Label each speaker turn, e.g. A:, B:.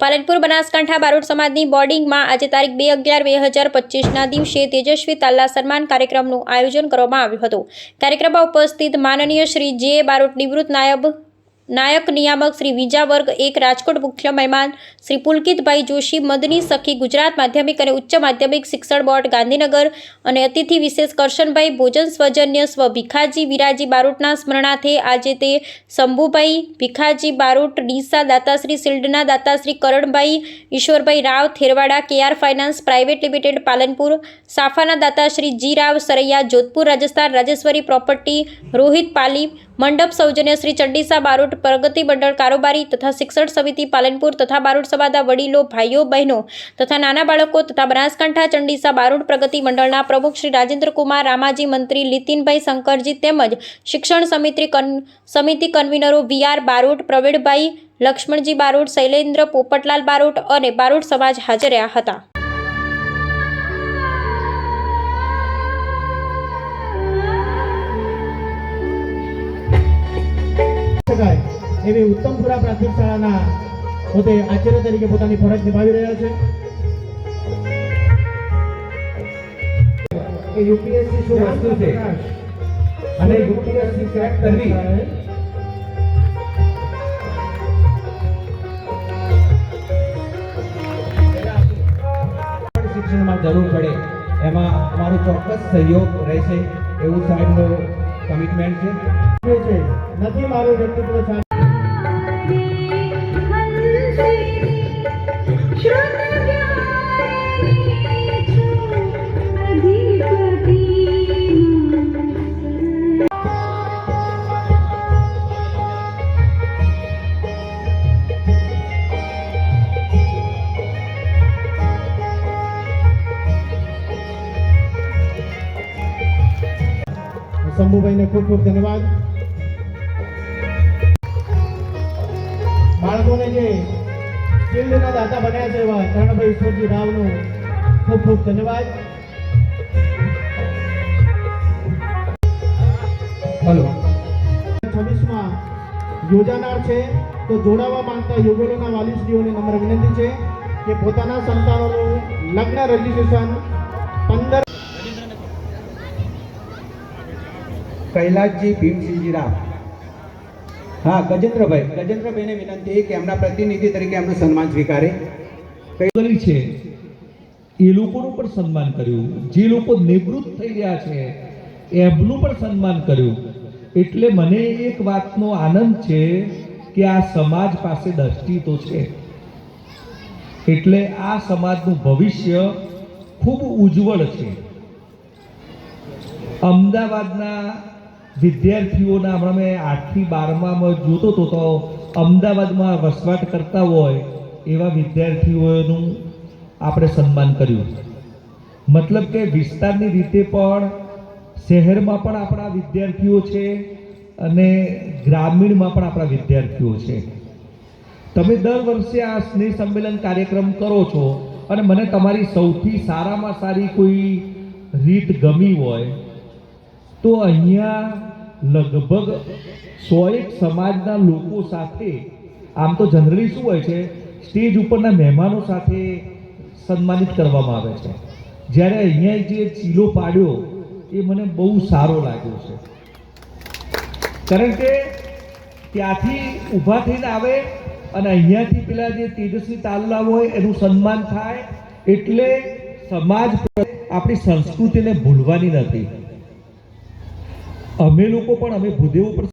A: પાલનપુર બનાસકાંઠા બારોટ સમાજની બોર્ડિંગમાં આજે તારીખ બે અગિયાર બે હજાર પચીસના દિવસે તેજસ્વી તાલ્લા સન્માન કાર્યક્રમનું આયોજન કરવામાં આવ્યું હતું. કાર્યક્રમમાં ઉપસ્થિત માનનીય શ્રી જે બારોટ નિવૃત્ત નાયબ નાયક નિયામક શ્રી વિજા વર્ગ એક રાજકોટ મુખ્ય મહેમાન શ્રી પુલકિતભાઈ જોશી, મદની સખી, ગુજરાત માધ્યમિક અને ઉચ્ચ માધ્યમિક શિક્ષણ બોર્ડ, ગાંધીનગર અને અતિથિ વિશેષ કરશનભાઈ ભોજન સ્વજન્ય સ્વ ભીખાજી વિરાજી બારોટના સ્મરણાર્થે આજે તે શંભુભાઈ ભીખાજી બારોટ, ડીસા દાતાશ્રી, શિલ્ડના દાતાશ્રી Karanbhai, Ishwarbhai Rao, Therwada, KR finance, private limited, Palanpur, સાફાના દાતાશ્રી જી રાવ, સરૈયા, જોધપુર, રાજસ્થાન, રાજેશ્વરી પ્રોપર્ટી, રોહિત પાલી મંડપ સૌજન્ય શ્રી ચંડીસા બારોટ પ્રગતિ મંડળ કારોબારી તથા શિક્ષણ સમિતિ પાલનપુર તથા બારોટ સમાજના વડીલો, ભાઈઓ, બહેનો તથા નાના બાળકો તથા બનાસકાંઠા ચંડીસા બારોટ પ્રગતિ મંડળના પ્રમુખ શ્રી રાજેન્દ્રકુમાર રામાજી મંત્રી લીતિનભાઈ શંકરજી તેમજ શિક્ષણ સમિતિ સમિતિ કન્વીનરો વી આર બારોટ, પ્રવીણભાઈ લક્ષ્મણજી બારોટ, શૈલેન્દ્ર પોપટલાલ બારોટ અને બારોટ સમાજ હાજર રહ્યા હતા.
B: એવી ઉત્તમપુરા પ્રાથમિક શાળાના પોતે આચાર્ય તરીકે પોતાની ફરજ નિભાવી રહ્યા છે.
C: કે યુપીએસસી શું વસ્તુ છે? અને યુપીએસસી ક્રેક કરવી? શિક્ષણમાં જરૂર પડે. એમાં અમારો ચોક્કસ સહયોગ રહેશે. એવું સાહેબનો કમિટમેન્ટ છે.
B: છે. નથી મારું વ્યક્તિત્વ શંભુભાઈને ખૂબ ખૂબ ધન્યવાદ. બાળકોને જે શિલ્ડના દાતા બન્યા છે એવા ચરણભાઈ ઈશ્વરજી રાવનું ખૂબ ખૂબ ધન્યવાદ.
C: હલો.
B: છવ્વીસમાં યોજાનાર છે તો જોડાવા માંગતા યુગલોના વાલીશ્રીઓને નમ્ર વિનંતી છે કે પોતાના સંતાનોનું લગ્ન રજીસ્ટ્રેશન પંદર
C: કૈલાસજી ભીમસિંહજી રામ હા, ગજેન્દ્રભાઈ, ગજેન્દ્રભાઈને વિનંતી કે એમના પ્રતિનિધિ તરીકે એમનું સન્માન સ્વીકારે.
D: કરી છે? એ લોકોનું પણ સન્માન કર્યું. જે લોકો નિવૃત્ત થઈ રહ્યા છે, એમનું પણ સન્માન કર્યું. એટલે મને એક વાતનો આનંદ છે કે આ સમાજ પાસે દ્રષ્ટિ તો છે. એટલે આ સમાજનું ભવિષ્ય ખૂબ ઉજ્જવળ છે. અમદાવાદના વિદ્યાર્થીઓના હમણાં મેં આઠથી બારમાં જોતો હતો તો અમદાવાદમાં વસવાટ કરતા હોય એવા વિદ્યાર્થીઓનું આપણે સન્માન કર્યું. મતલબ કે વિસ્તારની રીતે પણ શહેરમાં પણ આપણા વિદ્યાર્થીઓ છે અને ગ્રામીણમાં પણ આપણા વિદ્યાર્થીઓ છે. તમે દર વર્ષે આ સ્નેહ સંમેલન કાર્યક્રમ કરો છો અને મને તમારી સૌથી સારામાં સારી કોઈ રીત ગમી હોય તો અહીંયા લગભગ સો એક સમાજના લોકો સાથે, આમ તો જનરલી શું હોય છે, સ્ટેજ ઉપરના મહેમાનો સાથે સન્માનિત કરવામાં આવે છે. જ્યારે અહીંયા જે ચીલો પાડ્યો, એ મને બહુ સારો લાગ્યો છે. કારણ કે ત્યાંથી ઊભા થઈને આવે અને અહીંયાથી પેલા જે તેજસ્વી તાલુલા હોય, એનું સન્માન થાય, એટલે સમાજ આપણી સંસ્કૃતિને ભૂલવાની નથી. અમે લોકો પણ અમે ભૂદેવો પર